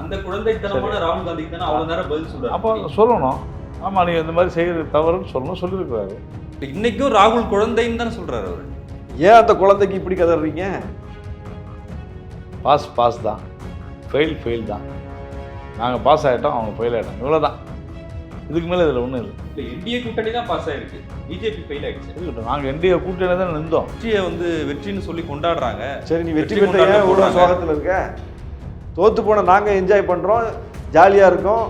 அந்த குழந்தைத்தனமான ராகுல் காந்திக்கு தானே அவ்வளவு நேரம் பதில் சொல்றாரு. அப்போ சொல்லணும். ஆமாம் நீங்கள் இந்த மாதிரி செய்கிறது தவறுன்னு சொல்லணும் சொல்லியிருக்கிறாரு. இன்னைக்கும் ராகுல் குழந்தைன்னு தானே சொல்றாரு அவரு. ஏன் அந்த குழந்தைக்கு இப்படி கதறீங்க பாஸ் பாஸ் தான். ஃபெயில் ஃபெயில் தான். நாங்கள் பாஸ் ஆகிட்டோம் அவங்க ஃபெயில் ஆகிட்டோம் இவ்வளோ தான் இதுக்கு மேலே இதில் ஒன்றும் இல்லை. இல்ல என்டிஏ கூட்டணி தான் பாஸ் ஆயிருக்கு. பிஜேபி ஃபெயில் ஆயிடுச்சு. இருக்கட்டும். நாங்கள் என்டிஏ கூட்டணி தான் நின்றோம். வெற்றியை வந்து வெற்றின்னு சொல்லி கொண்டாடுறாங்க. சரி நீ வெற்றி வெற்றி பெற்ற போடுறாங்க. சோகத்தில் இருக்க? தோத்து போன நாங்கள் என்ஜாய் பண்ணுறோம் ஜாலியாக இருக்கோம்.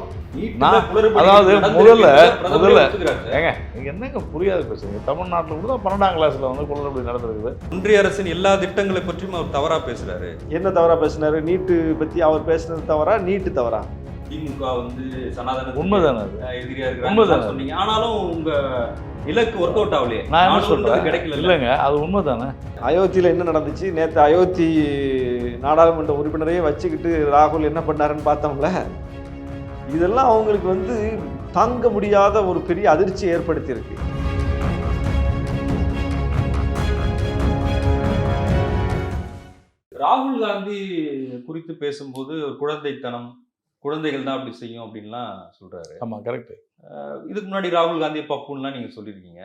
நான் அதாவது முதல்ல முதல்ல ஏங்க நீங்கள் என்னங்க புரியாது பேசுறீங்க? தமிழ்நாட்டில் கூட பன்னெண்டாம் கிளாஸில் வந்து குளறுபடி நடந்திருக்குது. ஒன்றிய அரசின் எல்லா திட்டங்களை பற்றியும் அவர் தவறா பேசுறாரு. என்ன தவறா பேசினாரு? நீட்டு பற்றி அவர் பேசுனது தவறா? நீட்டு தவறா? திமுக வந்து சனாதன உண்மைதானே அது? எதிரியா உண்மைதானே. சொன்னீங்க. ஆனாலும் உங்க இலக்கு ஒர்க் அவுட் ஆகலையே. நான் என்ன சொல்கிறேன் கிடைக்கல இல்லைங்க அது உண்மை தானே அயோத்தியில் என்ன நடந்துச்சு? நேற்று அயோத்தி நாடாளுமன்ற உறுப்பினரையே வச்சுக்கிட்டு ராகுல் என்ன பண்ணாருன்னு பார்த்தோம்ல இதெல்லாம் அவங்களுக்கு வந்து தாங்க முடியாத ஒரு பெரிய அதிர்ச்சி ஏற்படுத்தியிருக்கு. ராகுல் காந்தி குறித்து பேசும்போது ஒரு குழந்தைத்தனம் குழந்தைகள் தான் அப்படி செய்யும் அப்படின்லாம் சொல்றாரு. ஆமாம் கரெக்டு. இதுக்கு முன்னாடி ராகுல் காந்தி பப்புன்னுலாம் நீங்க சொல்லியிருக்கீங்க.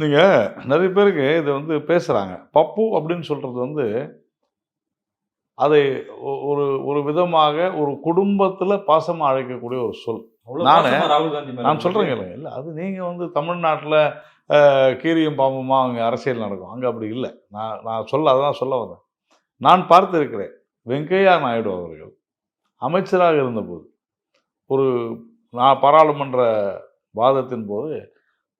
நீங்கள் நிறைய பேருக்கு இதை வந்து பேசுகிறாங்க பப்பு அப்படின்னு சொல்கிறது வந்து அதை ஒரு ஒரு விதமாக ஒரு குடும்பத்தில் பாசமாக அழைக்கக்கூடிய ஒரு சொல். நானு- ராகுல் காந்தி நான் சொல்கிறேங்க இல்லைங்க இல்லை அது நீங்கள் வந்து தமிழ்நாட்டில் கீரியும் பாம்புமா அங்கே அரசியல் நடக்கும். அங்கே அப்படி இல்லை. நான் நான் சொல்ல அதான் சொல்ல வந்தேன். நான் பார்த்திருக்கிறேன் வெங்கையா நாயுடு அவர்கள் அமைச்சராக இருந்தபோது ஒரு நான் பாராளுமன்ற வாதத்தின் போது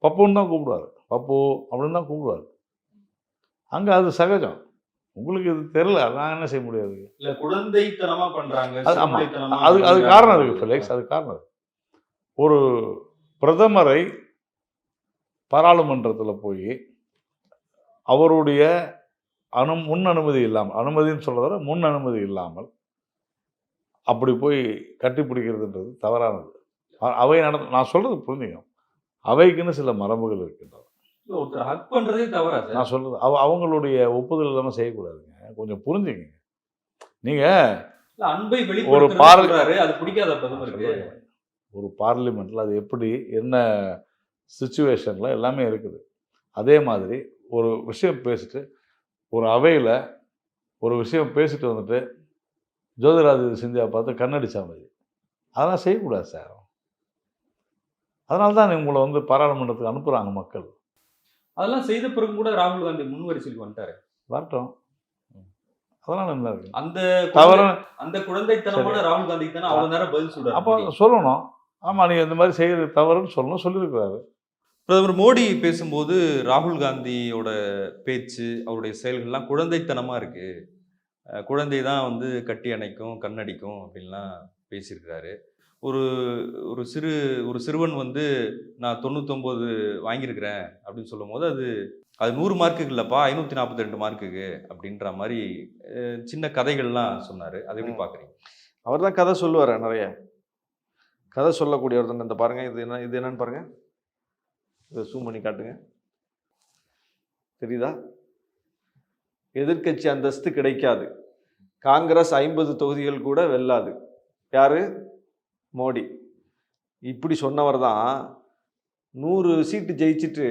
பப்புன்னு தான் கூப்பிடுவார். பப்பு அப்படின்னு தான் கூப்பிடுவார். அங்கே அது சகஜம். உங்களுக்கு இது தெரியல நான் என்ன செய்ய முடியாது. இல்ல குழந்தைத்தனமா பண்றாங்க அது அது. காரணம் இருக்கு ஃபிலிக்ஸ் அது காரணம் இருக்கு. ஒரு பிரதமரை பாராளுமன்றத்தில் போய் அவருடைய அனு முன் அனுமதி இல்லாமல் அனுமதின்னு சொல்றத விட முன் அனுமதி இல்லாமல் அப்படி போய் கட்டி பிடிக்கிறதுன்றது தவறானது. அவை நட நான் சொல்றது புரிஞ்சுங்க அவைக்குன்னு சில மரபுகள் இருக்கின்றன. ஒருத்தர் ஹக் பண்றதே தவறா சார். நான் சொல்றது அவ அவங்களுடைய ஒப்புதல் இல்லாமல் செய்யக்கூடாதுங்க. கொஞ்சம் புரிஞ்சுக்கங்க நீங்க இல்ல, அன்பை ஒரு வெளிப்படுத்துறது பார- சொல்றாரு. அது பிடிக்காத பிரதமருக்கு ஒரு பார்லிமெண்ட்டில் அது எப்படி என்ன சுச்சுவேஷனில் எல்லாமே இருக்குது. அதே மாதிரி ஒரு விஷயம் பேசிட்டு ஒரு அவையில் ஒரு விஷயம் பேசிட்டு வந்துட்டு ஜோதிராதித்ய சிந்தியா பார்த்து கண்ணடிச்சா மாதிரி அதெல்லாம் செய்யக்கூடாது சார். அதனால தான் உங்களை வந்து பாராளுமன்றத்துக்கு அனுப்புகிறாங்க மக்கள். அதெல்லாம் செய்த பிறகு கூட ராகுல் காந்தி முன் வரிசைக்கு வந்துட்டாரு. வரட்டும். அதனால் என்ன இருக்கு. அந்த தவறு. குழந்தை- அந்த குழந்தைத்தனமான ராகுல் காந்திக்கு தானே அவ்வளவு நேரம் பதில் சொல்றாரு அப்போ. சொல்லணும். ஆமாம் நீங்கள் இந்த மாதிரி செய்கிறது தவறுன்னு சொல்லணும் சொல்லியிருக்கிறாரு. பிரதமர் மோடி பேசும்போது ராகுல் காந்தியோட பேச்சு அவருடைய செயல்கள்லாம் குழந்தைத்தனமா இருக்கு. அஹ் குழந்தை தான் வந்து கட்டி அணைக்கும் கண்ணடிக்கும் அப்படின்லாம் பேசியிருக்கிறாரு. ஒரு ஒரு சிறு ஒரு சிறுவன் வந்து நான் தொண்ணூத்தொம்பது வாங்கியிருக்கிறேன் அப்படின்னு சொல்லும்போது அது அது நூறு மார்க்குக்கு இல்லைப்பா ஐநூற்றி நாற்பத்தி ரெண்டு மார்க்குக்கு அப்படின்ற மாதிரி சின்ன கதைகள்லாம் சொன்னார். அதை எப்படி. பார்க்குறீங்க அவர் தான் கதை சொல்லுவார் நிறைய. கதை சொல்லக்கூடியவர் தானே இந்த பாருங்க இது என்ன இது என்னன்னு பாருங்க. இதை ஜூம் பண்ணி காட்டுங்க. தெரியுதா? எதிர்க்கட்சி அந்தஸ்து கிடைக்காது. காங்கிரஸ் ஐம்பது தொகுதிகள் கூட வெல்லாது. யாரு? மோடி. இப்படி சொன்னவர் தான் நூறு சீட்டு ஜெயிச்சுட்டு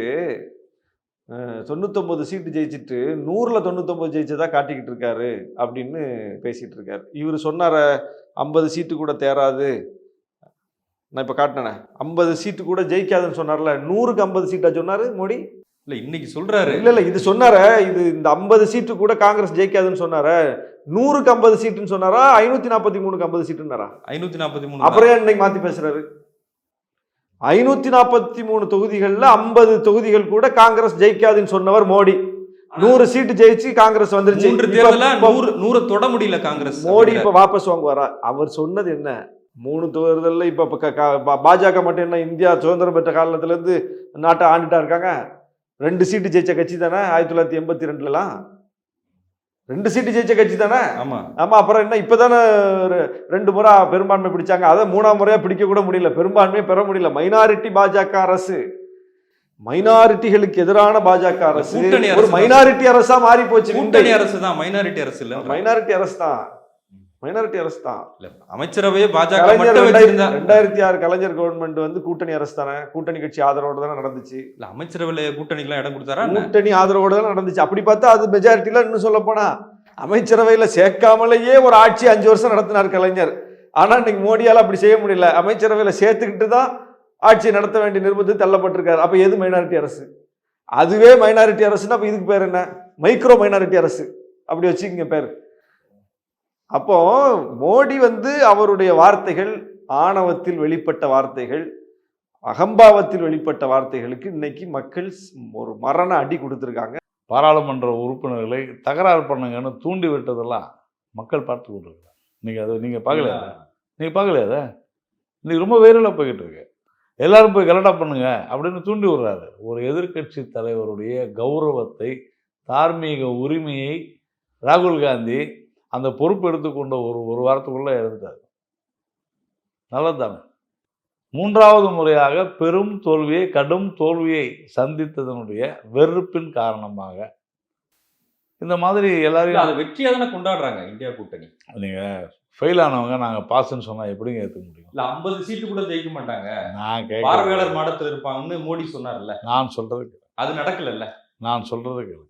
தொண்ணூத்தொம்பது சீட்டு ஜெயிச்சுட்டு நூறில் தொண்ணூத்தொம்பது ஜெயிச்சதா காட்டிக்கிட்டு இருக்காரு அப்படின்னு பேசிகிட்டு இருக்காரு. இவர் சொன்னார ஐம்பது சீட்டு கூட தேராது. நான் இப்போ காட்டினேனே ஐம்பது சீட்டு கூட ஜெயிக்காதுன்னு சொன்னார்ல நூறுக்கு ஐம்பது சீட்டா சொன்னார் மோடி? இல்லை இன்னைக்கு சொல்றாரு. இல்லை இல்லை இது சொன்னார இது இந்த ஐம்பது சீட்டு கூட காங்கிரஸ் ஜெயிக்காதுன்னு சொன்னார நூறுக்கு ஐம்பது சீட்டுன்னு சொன்னாரா? ஐநூற்றி நாற்பத்தி மூணுக்கு ஐம்பது சீட்டுன்னாரா? ஐநூற்றி நாற்பத்தி மூணு அப்புறம் இன்னைக்கு மாற்றி பேசுறாரு? ஐநூற்றி நாற்பத்தி மூணு தொகுதிகளில் ஐம்பது தொகுதிகள் கூட காங்கிரஸ் ஜெயிக்காதுன்னு சொன்னவர் மோடி. நூறு சீட்டு ஜெயிச்சு காங்கிரஸ் வந்துருச்சு. நூறு தொட முடியல காங்கிரஸ் மோடி இப்ப வாபஸ் வாங்குவாரா? அவர் சொன்னது என்ன? மூணு தேர்தலில் இப்ப பாஜக மட்டும் என்ன இந்தியா சுதந்திரம் பெற்ற காலத்துல இருந்து நாட்டை ஆண்டுட்டா இருக்காங்க? ரெண்டு சீட்டு ஜெயிச்ச கட்சி தானே? ஆயிரத்தி தொள்ளாயிரத்தி எண்பத்தி ரெண்டுலலாம். ரெண்டு சீட்டு ஜெயிச்ச கட்சி தானே? ஆமா. ஆமா அப்புறம் என்ன இப்பதானே ரெ- ரெண்டு முறை பெரும்பான்மை பிடிச்சாங்க. அதை மூணாம் முறையா பிடிக்க கூட முடியல. பெரும்பான்மையை பெற முடியல. மைனாரிட்டி பாஜக அரசு. மைனாரிட்டிகளுக்கு எதிரான பாஜக அரசு. ஒரு தான். மைனாரிட்டி அரசா மாறி போச்சு அரசு தான். மைனாரிட்டி அரசு இல்ல. மைனாரிட்டி அரசு தான். மைனாரிட்டி அரசு தான். இல்ல அமைச்சரவையே பாஜக ரெண்டாயிரத்தி ஆறு கலைஞர் கவர்மெண்ட் வந்து கூட்டணி அரசு தானே? கூட்டணி கட்சி ஆதரவோட தானே நடந்துச்சு. இல்ல அமைச்சரவையில கூட்டணிக்கெல்லாம் இடம் கொடுத்தாரா? கூட்டணி ஆதரவோட தான் நடந்துச்சு. அப்படி பார்த்தா அது மெஜாரிட்டில இன்னும் சொல்ல போனா அமைச்சரவையில சேர்க்காமலேயே ஒரு ஆட்சி அஞ்சு வருஷம் நடத்தினார் கலைஞர். ஆனா இன்னைக்கு மோடியால அப்படி செய்ய முடியல. அமைச்சரவையில சேர்த்துக்கிட்டு தான் ஆட்சி நடத்த வேண்டிய நிர்பந்தத்தில் தள்ளப்பட்டிருக்காரு. அப்ப எது மைனாரிட்டி அரசு? அதுவே மைனாரிட்டி அரசுன்னா அப்ப இதுக்கு பேர் என்ன? மைக்ரோ மைனாரிட்டி அரசு. அப்படி வச்சுக்கங்க பேர். அப்போ மோடி வந்து அவருடைய வார்த்தைகள் ஆணவத்தில் வெளிப்பட்ட வார்த்தைகள் அகம்பாவத்தில் வெளிப்பட்ட வார்த்தைகளுக்கு இன்னைக்கு மக்கள் ஒரு மரண அடி கொடுத்துருக்காங்க. பாராளுமன்ற உறுப்பினர்களை தகராறு பண்ணுங்கன்னு தூண்டி விட்டதெல்லாம் மக்கள் பார்த்து கொண்டிருக்கிறாங்க நீங்கள் அதை நீங்கள் பார்க்கலையா? நீங்கள் பார்க்கலையா அதை? இன்னைக்கு ரொம்ப வைரலாக போய்கிட்டு இருக்கு. எல்லாரும் போய் கலட்டா பண்ணுங்க அப்படின்னு தூண்டி விடுறாரு. ஒரு எதிர்க்கட்சி தலைவருடைய கௌரவத்தை தார்மீக உரிமையை ராகுல் காந்தி அந்த பொறுப்பு எடுத்துக்கொண்ட ஒரு ஒரு வாரத்துக்குள்ளே இழந்துட்டார் நல்லதுதானே? மூன்றாவது முறையாக பெரும் தோல்வியை கடும் தோல்வியை சந்தித்ததனுடைய வெறுப்பின் காரணமாக இந்த மாதிரி எல்லாரையும் அதை வெற்றியா தானே கொண்டாடுறாங்க இந்தியா கூட்டணி? நீங்கள் ஃபெயில் ஆனவங்க நாங்கள் பாஸ்ன்னு சொன்னால் எப்படிங்க ஏற்றுக்க முடியும்? இல்ல ஐம்பது சீட்டு கூட ஜெயிக்க மாட்டாங்க. நான் பார்வையாளர் மாடத்துல இருப்பாங்கன்னு மோடி சொன்னார்ல. நான் சொல்கிறது அது நடக்கல நான் சொல்கிறது கேளு.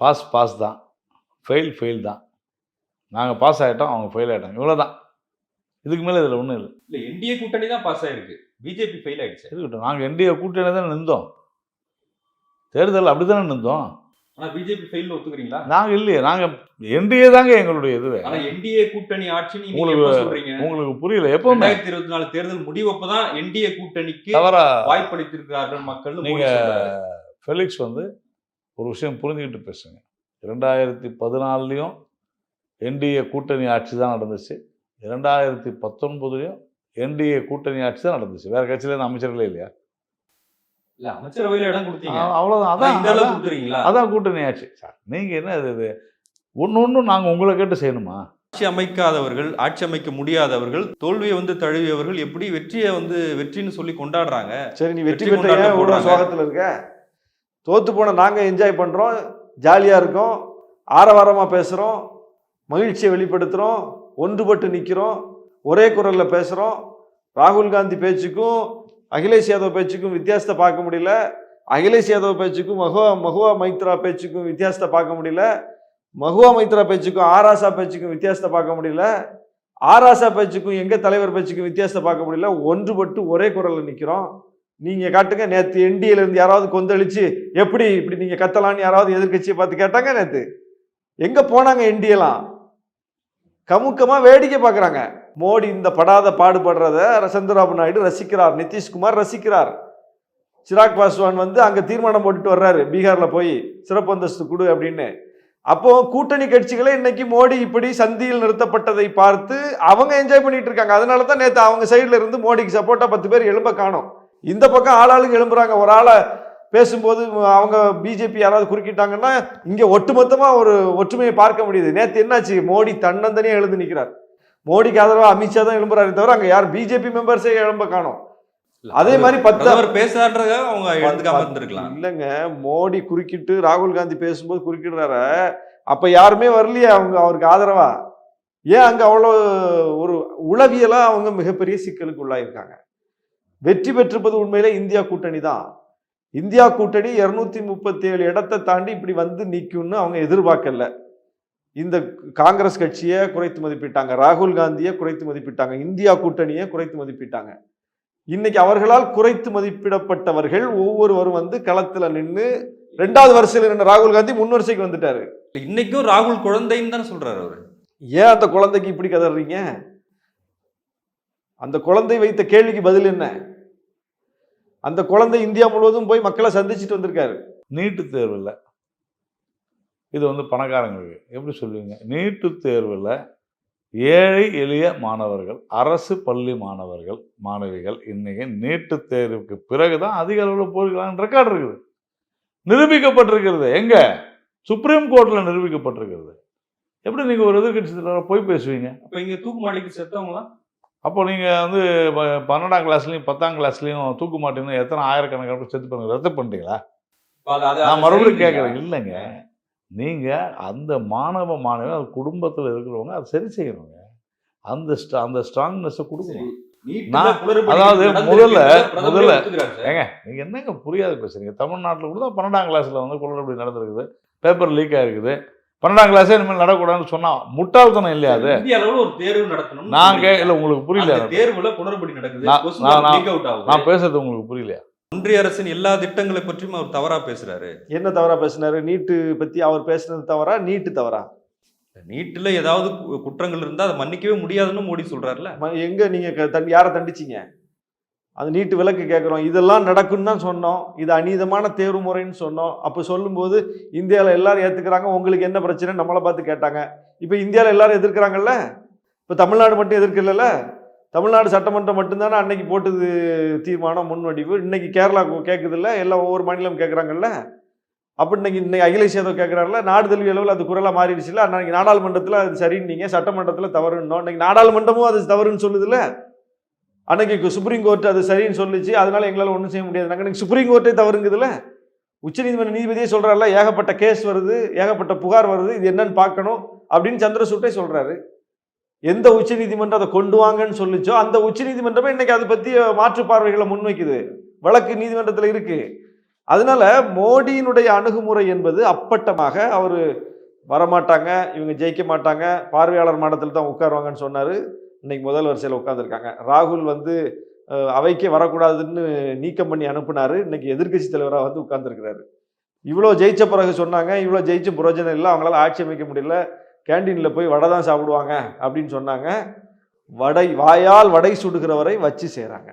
பாஸ் பாஸ் தான். ஃபெயில் ஃபெயில் தான். நாங்கள் பாஸ் ஆகிட்டோம் அவங்க ஃபெயில் ஆகிட்டாங்க இவ்வளோ தான் இதுக்கு மேலே இதில் ஒன்றும் இல்லை. இல்ல என்டிஏ கூட்டணி தான் பாஸ் ஆயிருக்கு. பிஜேபி ஃபெயில் ஆயிடுச்சு. இருக்கட்டும் நாங்கள் என்டிஏ கூட்டணி தான் நின்றோம். தேர்தல் அப்படி தானே நின்றோம். ஆனா பிஜேபி ஃபெயில் ஒத்துக்கிறீங்களா? நாங்கள் இல்லையே நாங்கள் என்டிஏ தாங்க எங்களுடைய இதுவே. ஆனா என்டிஏ கூட்டணி நீங்க உங்களுக்கு- எப்ப சொல்றீங்க? உங்களுக்கு புரியல எப்பவுமே. ரெண்டாயிரத்தி இருபத்தி நாலு தேர்தல் முடிவப்பதான் என்டிஏ கூட்டணிக்கு தவறா. வாய்ப்பளித்திருக்கிறார்கள் மக்கள் நீங்க ஃபெலிக்ஸ் வந்து ஒரு விஷயம் புரிஞ்சுக்கிட்டு பேசுங்க. ரெண்டாயிரத்தி பதினாலுலேயும் என்டிஏ கூட்டணி ஆட்சி தான் நடந்துச்சு. இரண்டாயிரத்தி பத்தொன்பதுலேயும் என்டிஏ கூட்டணி ஆட்சி தான் நடந்துச்சு. வேற கட்சியில அமைச்சர்களே இல்லையா? இல்ல அமைச்சரவையில இடம் கொடுத்தீங்க. அ- அவ்வளவுதான். ஆனா அதான் அதான். கூட்டணி ஆட்சி. சார் நீங்க என்ன இது இது? ஒன்று ஒன்றும் நாங்கள் உங்களை கேட்டு செய்யணுமா? ஆட்சி அமைக்காதவர்கள் ஆட்சி அமைக்க முடியாதவர்கள் தோல்வியை வந்து தழுவியவர்கள் எப்படி வெற்றியை வந்து வெற்றின்னு சொல்லி கொண்டாடுறாங்க? சரி நீ வெற்றி பெற்ற. சோகத்தில் இருக்க? தோத்து போன நாங்கள் என்ஜாய் பண்ணுறோம் ஜாலியாக இருக்கும் ஆரவாரமாக பேசுகிறோம் மகிழ்ச்சியை வெளிப்படுத்துகிறோம் ஒன்றுபட்டு நிற்கிறோம் ஒரே குரலில் பேசுகிறோம் ராகுல் காந்தி பேச்சுக்கும் அகிலேஷ் யாதவ் பேச்சுக்கும் வித்தியாசத்தை பார்க்க முடியல. அகிலேஷ் யாதவ் பேச்சுக்கும் மகுவா மகுவா மைத்ரா பேச்சுக்கும் வித்தியாசத்தை பார்க்க முடியல. மகுவா மைத்ரா பேச்சுக்கும் ஆராசா பேச்சுக்கும் வித்தியாசத்தை பார்க்க முடியல. ஆராசா பேச்சுக்கும் எங்கள் தலைவர் பேச்சுக்கும் வித்தியாசத்தை பார்க்க முடியல. ஒன்றுபட்டு ஒரே குரலில் நிற்கிறோம் நீங்க காட்டுங்க நேத்து என்டிஏல இருந்து யாராவது கொந்தளிச்சு எப்படி இப்படி நீங்க கத்தலாம்னு யாராவது எதிர்க்கட்சியை பார்த்து கேட்டாங்க நேத்து? எங்க போனாங்க என்டிஏலாம் கமுக்கமா வேடிக்கை பார்க்குறாங்க. மோடி இந்த படாத பாடுபடுறத சந்திரபாபு நாயுடு ரசிக்கிறார் நிதிஷ்குமார் ரசிக்கிறார். சிராக் பாஸ்வான் வந்து அங்க தீர்மானம் போட்டுட்டு வர்றாரு பீகார்ல போய் சிறப்பு அந்தஸ்து கொடு அப்படின்னு. அப்போ கூட்டணி கட்சிகளே இன்னைக்கு மோடி இப்படி சந்தியில் நிறுத்தப்பட்டதை பார்த்து அவங்க என்ஜாய் பண்ணிட்டு இருக்காங்க. அதனால தான் நேற்று அவங்க சைடில் இருந்து மோடிக்கு சப்போர்ட்டா பத்து பேர் எழும்ப காணோம். இந்த பக்கம் ஆளாளுக்கு எழும்புறாங்க. ஒரு ஆளை பேசும்போது அவங்க பிஜேபி யாராவது குறுக்கிட்டாங்கன்னா இங்க ஒட்டுமொத்தமா ஒரு ஒற்றுமையை பார்க்க முடியுது. நேத்து என்னாச்சு? மோடி தன்னந்தனியா எழுந்து நிக்கிறார். மோடிக்கு ஆதரவா அமித்ஷா தான் எழும்புறாரு தவிர அங்க யார் பிஜேபி மெம்பர்ஸே எழும்ப காணோம். அதே மாதிரி பத்து பிரதமர் பேசுறான்றத அவங்க இருந்திருக்கலாம். இல்லைங்க மோடி குறுக்கிட்டு ராகுல் காந்தி பேசும்போது குறுக்கிடுறார. அப்ப யாருமே வரலையே அவங்க அவருக்கு ஆதரவா? ஏன் அங்க அவ்வளோ ஒரு உளவியலா அவங்க மிகப்பெரிய சிக்கலுக்கு உள்ளாயிருக்காங்க? வெற்றி பெற்றிருப்பது உண்மையிலே இந்தியா கூட்டணி தான். இந்தியா கூட்டணி இருநூத்தி முப்பத்தி ஏழு இடத்தை தாண்டி இப்படி வந்து நிக்கும்னு அவங்க எதிர்பார்க்கல. இந்த காங்கிரஸ் கட்சியை குறைத்து மதிப்பிட்டாங்க ராகுல் காந்தியை குறைத்து மதிப்பிட்டாங்க இந்தியா கூட்டணியை குறைத்து மதிப்பிட்டாங்க. இன்னைக்கு அவர்களால் குறைத்து மதிப்பிடப்பட்டவர்கள் ஒவ்வொருவரும் வந்து களத்துல நின்று ரெண்டாவது வரிசையில் நின்ற ராகுல் காந்தி முன் வரிசைக்கு வந்துட்டாரு. இன்னைக்கும் ராகுல் குழந்தைன்னு தானே சொல்றாரு அவரு. ஏன் அந்த குழந்தைக்கு இப்படி கதறீங்க அந்த குழந்தை வைத்த கேள்விக்கு பதில் என்ன? அந்த குழந்தை இந்தியா முழுவதும் போய் மக்களை சந்திச்சுட்டு வந்திருக்காரு. நீட்டு தேர்வில். இது வந்து பணக்காரங்களுக்கு எப்படி சொல்லுவீங்க நீட்டு தேர்வில் ஏழை எளிய மாணவர்கள் அரசு பள்ளி மாணவர்கள் மாணவிகள் இன்னைக்கு நீட்டு தேர்வுக்கு பிறகு தான் அதிக அளவில் போயிருக்கலாம்னு ரெக்கார்டு இருக்குது. நிரூபிக்கப்பட்டிருக்கிறது. எங்க? சுப்ரீம் கோர்ட்டில் நிரூபிக்கப்பட்டிருக்கிறது. எப்படி நீங்கள் ஒரு எதிர்கட்சி தலைவரை போய் பேசுவீங்க? அப்ப இங்க தூக்கு மாட்டிக்கு செத்தவங்களாம் அப்போ நீங்கள் வந்து பன்னெண்டாம் கிளாஸ்லையும் பத்தாம் கிளாஸ்லையும் தூக்கு மாட்டீங்கன்னா எத்தனை ஆயிரக்கணக்கான செத்து பண்ணுங்க ரத்து பண்ணிட்டீங்களா? நான் மறுபடியும்? கேட்குறேன் இல்லைங்க. நீங்கள் அந்த மாணவ மாணவி அது குடும்பத்தில் இருக்கிறவங்க அதை சரி செய்யணுங்க. அந்த ஸ்ட- அந்த ஸ்ட்ராங்னஸை கொடுக்கணும். நான்- அதாவது முதல்ல- முதல்ல- ஏங்க நீங்கள் என்னங்க புரியாது பேசுறீங்க? தமிழ்நாட்டில் கூட தான் பன்னெண்டாம் கிளாஸில் வந்து குளறுபடி நடந்திருக்குது. பேப்பர் லீக் ஆகிருக்குது பன்னெண்டாம் கிளாஸே இனிமேல் நடக்கூடாதுன்னு சொன்னால் முட்டாள்தனம் இல்லையா அது? இந்திய அளவுல ஒரு தேர்வு நடத்தணும். நான் கே இல்லை உங்களுக்கு புரியல தேர்வுல குளறுபடி நடக்குது. நான்- பேசுறது உங்களுக்கு புரியலையா? ஒன்றிய அரசின் எல்லா திட்டங்களை பற்றியும் அவர் தவறா பேசுறாரு. என்ன தவறா பேசினாரு? நீட்டு பத்தி அவர் பேசுனது தவறா நீட்டு தவறா? நீட்டுல ஏதாவது கு- குற்றங்கள் இருந்தா அதை மன்னிக்கவே முடியாதுன்னு மோடி சொல்றாருல. ம- எங்க நீங்க க- தண்டி யாரை தண்டிச்சீங்க? அது நீட்டு விளக்கு கேட்குறோம். இதெல்லாம் நடக்குன்னு தான் சொன்னோம். இது அநீதமான தேர்வு முறைன்னு சொன்னோம். அப்போ சொல்லும்போது இந்தியாவில் எல்லாரும் ஏற்றுக்கிறாங்க உங்களுக்கு என்ன பிரச்சனை? நம்மளை பார்த்து கேட்டாங்க. இப்போ இந்தியாவில் எல்லாரும் எதிர்க்கிறாங்கல்ல? இப்போ தமிழ்நாடு மட்டும் எதிர்க்கல தமிழ்நாடு சட்டமன்றம் மட்டும்தானே அன்னைக்கு போட்டது தீர்மானம் முன்வடிவு? இன்னைக்கு கேரளா கேட்குதுல்ல எல்லாம் ஒவ்வொரு மாநிலம் கேட்குறாங்கல்ல அப்போ இன்னைக்கு இன்னைக்கு அகிலேஷ் யாதவ் கேட்குறாருல நாடு தழுவிய அளவில் அது குரலாக மாறிடுச்சுல அன்னைக்கு நாடாளுமன்றத்தில் அது சரின்னீங்க சட்டமன்றத்தில் தவறுன்னோம். இன்னைக்கு நாடாளுமன்றமும் அது தவறுன்னு சொல்லுதுல்ல? அன்னைக்கு சுப்ரீம் கோர்ட் அது சரின்னு சொல்லிச்சு. அதனால எங்களால் ஒன்றும் செய்ய முடியாது. நாங்கள் எனக்கு சுப்ரீம் கோர்ட்டே தவறுங்குதுல உச்சநீதிமன்ற நீதிபதியே சொல்றாருல ஏகப்பட்ட கேஸ் வருது ஏகப்பட்ட புகார் வருது இது என்னன்னு பார்க்கணும் அப்படின்னு சந்திரசூட்டே சொல்கிறாரு எந்த உச்சநீதிமன்றம் அதை கொண்டு வாங்கன்னு சொல்லிச்சோ அந்த உச்சநீதிமன்றமே இன்னைக்கு அதை பற்றி மாற்று பார்வைகளை முன்வைக்குது. வழக்கு நீதிமன்றத்தில் இருக்கு. அதனால மோடியினுடைய அணுகுமுறை என்பது அப்பட்டமாக அவர் வரமாட்டாங்க இவங்க ஜெயிக்க மாட்டாங்க பார்வையாளர் மாடத்தில் தான் உட்காருவாங்கன்னு சொன்னார். இன்னைக்கு முதல் வரிசையில் உட்காந்துருக்காங்க ராகுல் வந்து அவைக்கே வரக்கூடாதுன்னு நீக்கம் பண்ணி அனுப்புனாரு. இன்னைக்கு எதிர்க்கட்சி தலைவராக வந்து உட்கார்ந்துருக்கிறாரு. இவ்வளோ ஜெயிச்ச பிறகு சொன்னாங்க. இவ்வளோ ஜெயிச்ச பிரயோஜனம் இல்லை. அவங்களால ஆட்சி அமைக்க முடியல. கேண்டீனில் போய் வடை தான் சாப்பிடுவாங்க அப்படின்னு சொன்னாங்க. வடை வாயால் வடை சுடுகிறவரை வச்சு செய்கிறாங்க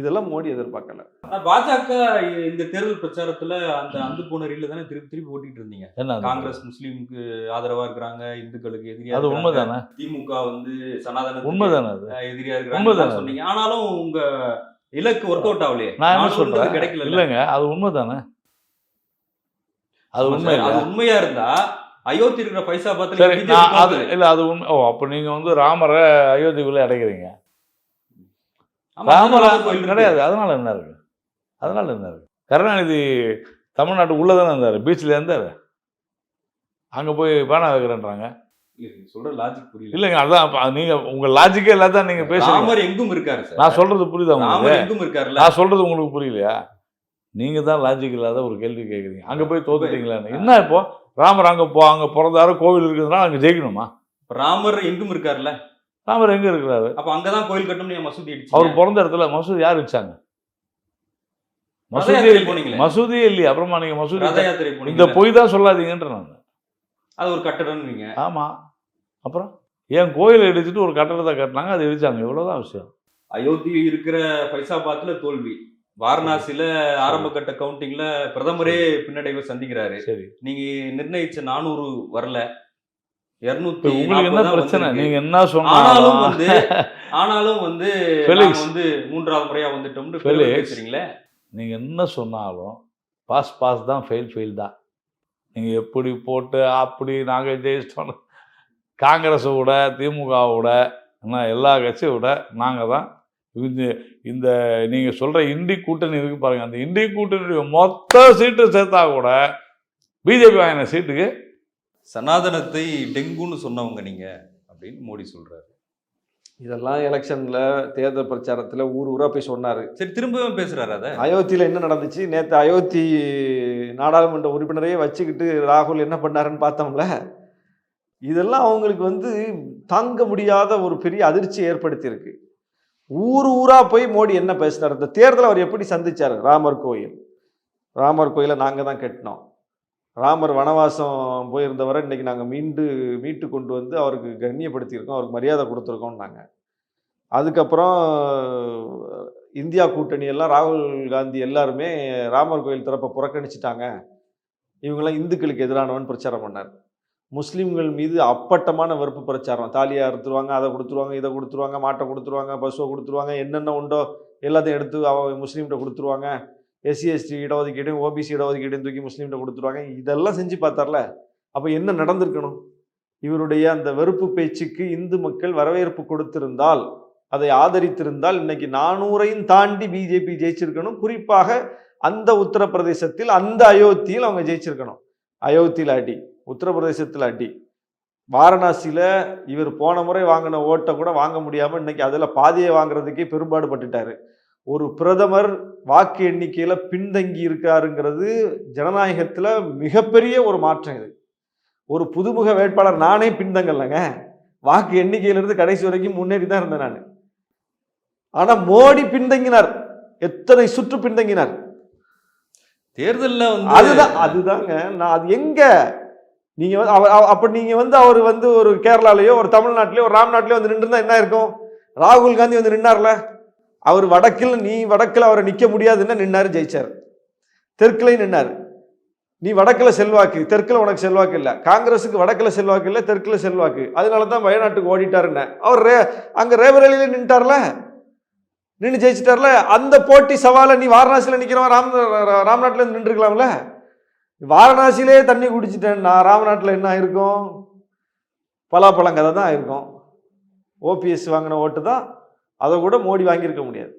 இதெல்லாம் மோடி எதிர்பார்க்கல. பாஜக இந்த தேர்தல் பிரச்சாரத்துல அந்த அந்து போன ரீல தானே திருப்பி திருப்பி ஓட்டிட்டு இருந்தீங்க? காங்கிரஸ் முஸ்லீமுக்கு ஆதரவா இருக்கிறாங்க இந்துக்களுக்கு எதிரியா அது. உண்மைதானே? திமுக வந்து சனாதன உண்மைதானே எதிரியா உண்மைதானே. இருக்கிறாங்க சொன்னீங்க. ஆனாலும் உங்க இலக்கு ஒர்க் அவுட் ஆகலையே. நான் என்ன 400 சொல்றேன்? கிடைக்கல இல்லைங்க அது உண்மைதானே? அது உண்மை அது உண்மையா இருந்தா அயோத்தி இருக்கிற பைசா சரி பார்த்து நான் அது இல்லை அது உண்மை ஓ அப்போ நீங்கள் வந்து ராமரை அயோத்திக்குள்ளே அடைக்கிறீங்க. ராமர் கிடையாது அதனால என்ன இருக்கு? அதனால என்ன இருக்கு? கருணாநிதி தமிழ்நாட்டு உள்ளே தானே இருந்தார்? பீச்சில் இருந்தார். அங்கே போய் பேனா வைக்கிறேன்றாங்க. சொல்ற லாஜிக் புரியல. இல்லைங்க அதான் அப்ப நீங்கள் உங்கள் லாஜிக்கே இல்லாதான் நீங்கள் பேசுறீங்க. ராமர் எங்கும் இருக்காரு சார். நான் சொல்றது புரியுதா உங்களுக்கு? ராமர் எங்கும் இருக்காருல்ல. நான் சொல்றது உங்களுக்கு புரியலையா? நீங்க தான் லாஜிக் இல்லாத ஒரு கேள்வி கேட்குறீங்க அங்க போய் தோத்துட்டீங்களான்னு. என்ன இப்போ? ராமர் அங்க போ அங்க பிறந்தாரு கோவில் இருக்குதுன்னா அங்க ஜெயிக்கணுமா? ராமர் எங்கும் இருக்காருல்ல. ராமர் எங்க இருக்கிறாரு? அப்ப அங்கதான் கோயில் கட்டணும் மசூதி அவர் பிறந்த இடத்துல மசூதி யார் வச்சாங்க? மசூதி. மசூதியே இல்லையா. அப்புறமா நீங்க மசூதி இந்த பொய் தான் சொல்லாதீங்கன்ற நான். அது ஒரு கட்டடம் நீங்க ஆமா. அப்புறம்? என் கோயிலை இடிச்சிட்டு ஒரு கட்டடத்தை கட்டினாங்க அதை இடிச்சாங்க. இவ்வளவுதான் விஷயம். அயோத்தி இருக்கிற பைசாபாத்ல தோல்வி. வாரணாசியில ஆரம்ப கட்ட கவுண்டிங்ல பிரதமரே பின்னடைவை சந்திக்கிறாரு. சரி. நீங்க நிர்ணயிச்ச நானூறு வரல. இருநூத்தி உங்களுக்கு என்ன பிரச்சனை? நீங்க என்ன ஆனாலும் சொன்னாலும் வந்து ஆனாலும் வந்து வந்து மூன்றாவது முறையா வந்துட்டோம்னு பேசுறீங்களே? நீங்க என்ன சொன்னாலும் பாஸ் பாஸ் தான் ஃபெயில் ஃபெயில் தான். நீங்க எப்படி போட்டு அப்படி நாங்க ஜெயிச்சிட்டோம் காங்கிரஸை விட திமுகவை விட என்ன எல்லா கட்சியை விட நாங்க தான் இந்த இந்த நீங்க சொல்ற இண்டி கூட்டணி இருக்கு பாருங்க. அந்த இண்டி கூட்டணியுடைய மொத்த சீட்டு சேர்த்தா கூட பிஜேபி வாங்கின சீட்டுக்கு சனாதனத்தை டெங்குன்னு சொன்னவங்க நீங்க அப்படின்னு மோடி சொல்றாரு. இதெல்லாம் எலெக்ஷன்ல தேர்தல் பிரச்சாரத்துல ஊர் ஊரா போய் சொன்னாரு. சரி திரும்பவும் பேசுறாரு அத. அயோத்தியில என்ன நடந்துச்சு? நேத்து அயோத்தி நாடாளுமன்ற உறுப்பினரையே வச்சுக்கிட்டு ராகுல் என்ன பண்ணாருன்னு பார்த்தோம்ல. இதெல்லாம் அவங்களுக்கு வந்து தாங்க முடியாத ஒரு பெரிய அதிர்ச்சி ஏற்படுத்தியிருக்கு. ஊர் ஊரா போய் மோடி என்ன பேசினார்? இந்த தேர்தலை அவர் எப்படி சந்திச்சார்? ராமர் கோயில். ராமர் கோயிலை நாங்க தான் கட்டினோம். ராமர் வனவாசம் போயிருந்தவரை இன்றைக்கி நாங்கள் மீண்டு மீட்டு கொண்டு வந்து அவருக்கு கண்ணியப்படுத்தியிருக்கோம் அவருக்கு மரியாதை கொடுத்துருக்கோம் நாங்கள் அதுக்கப்புறம் இந்தியா கூட்டணி எல்லாம் ராகுல் காந்தி எல்லாருமே ராமர் கோயில் திறப்பை புறக்கணிச்சிட்டாங்க. இவங்கெல்லாம் இந்துக்களுக்கு எதிரானவன் பிரச்சாரம் பண்ணார். முஸ்லீம்கள் மீது அப்பட்டமான வெறுப்பு பிரச்சாரம். தாலியை அறுத்துருவாங்க அதை கொடுத்துருவாங்க இதை கொடுத்துருவாங்க மாட்டை கொடுத்துருவாங்க பசுவை கொடுத்துருவாங்க என்னென்ன உண்டோ எல்லாத்தையும் எடுத்து அவ முஸ்லீம்கிட்ட கொடுத்துருவாங்க. எஸ்சி எஸ்டி இடஒதுக்கீடையும் ஓபிசி இடஒதுக்கீடையும் தூக்கி முஸ்லீம்கிட்ட கொடுத்துருவாங்க. இதெல்லாம் செஞ்சு பார்த்தார்ல? அப்போ என்ன நடந்திருக்கணும்? இவருடைய அந்த வெறுப்பு பேச்சுக்கு இந்து மக்கள் வரவேற்பு கொடுத்திருந்தால் அதை ஆதரித்திருந்தால் இன்னைக்கு நானூறையும் தாண்டி பிஜேபி ஜெயிச்சிருக்கணும். குறிப்பாக அந்த உத்தரப்பிரதேசத்தில் அந்த அயோத்தியில் அவங்க ஜெயிச்சிருக்கணும். அயோத்தியில் அடி உத்தரப்பிரதேசத்தில் அடி. வாரணாசியில் இவர் போன முறை வாங்கின ஓட்டை கூட வாங்க முடியாமல் இன்னைக்கு அதில் பாதியை வாங்குறதுக்கே பெரும்பாடு பட்டுட்டாரு ஒரு பிரதமர் வாக்கு எண்ணிக்கையில் பின்தங்கி இருக்காருங்கிறது ஜனநாயகத்தில் மிகப்பெரிய ஒரு மாற்றம் இது. ஒரு புதுமுக வேட்பாளர் நானே பின்தங்கலைங்க. வாக்கு எண்ணிக்கையிலிருந்து கடைசி வரைக்கும் முன்னேறி தான் இருந்தேன் நான். ஆனால் மோடி பின்தங்கினார். எத்தனை சுற்று பின்தங்கினார். தேர்தல்ல வந்து அதுதான் அதுதாங்க. நான் அது எங்க? நீங்க வந்து அவ- அவ- அப்ப நீங்க வந்து அவர் வந்து ஒரு கேரளாலயோ ஒரு தமிழ்நாட்டிலயோ ஒரு ராம்நாட்டிலயோ வந்து நின்றுருந்தா என்ன இருக்கும் ராகுல் காந்தி வந்து நின்னார்ல? அவர் வடக்கில் நீ வடக்கில் அவரை நிற்க முடியாதுன்னு நின்னார் ஜெயிச்சார். தெற்குலையும் நின்னார். நீ வடக்கில் செல்வாக்கு தெற்கில் உனக்கு செல்வாக்கு இல்லை. காங்கிரஸுக்கு வடக்கில் செல்வாக்கு இல்லை தெற்கில் செல்வாக்கு. அதனால தான் வயநாட்டுக்கு ஓடிட்டாருன்னு அவர் ரே அங்கே ரேபரேலியில நின்ட்டார்ல நின்று ஜெயிச்சிட்டார்ல? அந்த போட்டி சவாலை நீ வாரணாசியில் நிற்கிறவன் ராம் ராம்நாட்டில் இருந்து நின்றுருக்கலாம்ல? வாரணாசியிலே தண்ணி குடிச்சிட்டேன் நான் ராமநாட்டில் என்ன ஆயிருக்கும்? பலாப்பழம் கதை தான் ஆயிருக்கும். ஓபிஎஸ் வாங்கின ஓட்டு தான் அதை கூட மோடி வாங்கியிருக்க முடியாது.